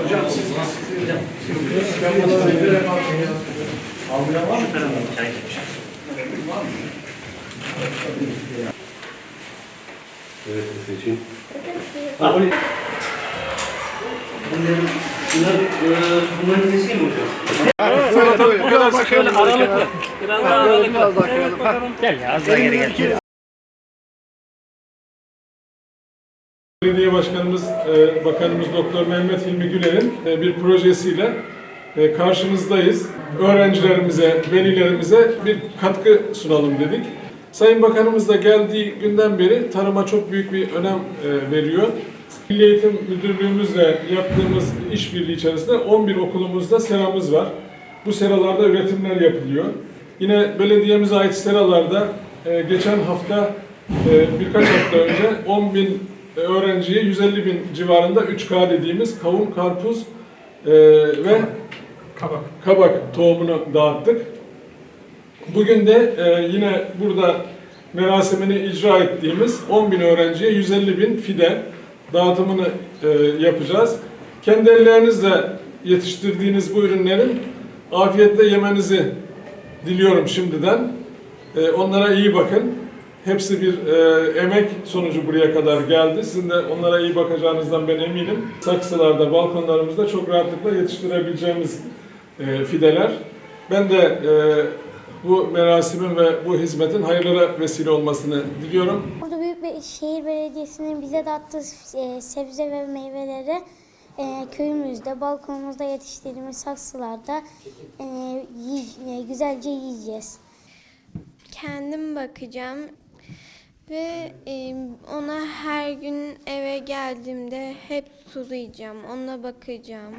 Hocam siz nasılsınız? Ben bunu sevdiğim Almaya var mı? Evet, seçin. Bunların, bunların, bunların nesi mi hocam? Evet, evet. Biraz da şöyle Aralıklı. Biraz daha aralıklı. Biraz daha koyalım. Ha. Gel ya az daha geri gel. Belediye Başkanımız, e, Bakanımız Doktor Mehmet Hilmi Güler'in e, bir projesiyle e, karşınızdayız. Öğrencilerimize, velilerimize bir katkı sunalım dedik. Sayın Bakanımız da geldiği günden beri tarıma çok büyük bir önem veriyor. Milli Eğitim Müdürlüğümüzle yaptığımız işbirliği içerisinde 11 okulumuzda seramız var. Bu seralarda üretimler yapılıyor. Yine belediyemize ait seralarda e, geçen hafta e, birkaç hafta önce 10 bin öğrenciye 150 bin civarında 3K dediğimiz kavun, karpuz e, ve kabak. kabak tohumunu dağıttık. Bugün de e, yine burada merasimini icra ettiğimiz 10 bin öğrenciye 150 bin fide dağıtımını e, yapacağız. Kendi ellerinizle yetiştirdiğiniz bu ürünlerin afiyetle yemenizi diliyorum şimdiden. E, onlara iyi bakın. Hepsi bir e, emek sonucu buraya kadar geldi. Sizin de onlara iyi bakacağınızdan ben eminim. Saksılarda, balkonlarımızda çok rahatlıkla yetiştirebileceğimiz e, fideler. Ben de e, bu merasimin ve bu hizmetin hayırlara vesile olmasını diliyorum. Burada büyük bir şehir belediyesinin bize dağıttığı e, sebze ve meyveleri e, köyümüzde, balkonumuzda yetiştirdiğimiz saksılarda e, yiy- e, güzelce yiyeceğiz. kendim bakacağım ve e, ona her gün eve geldiğimde hep sulayacağım, ona bakacağım.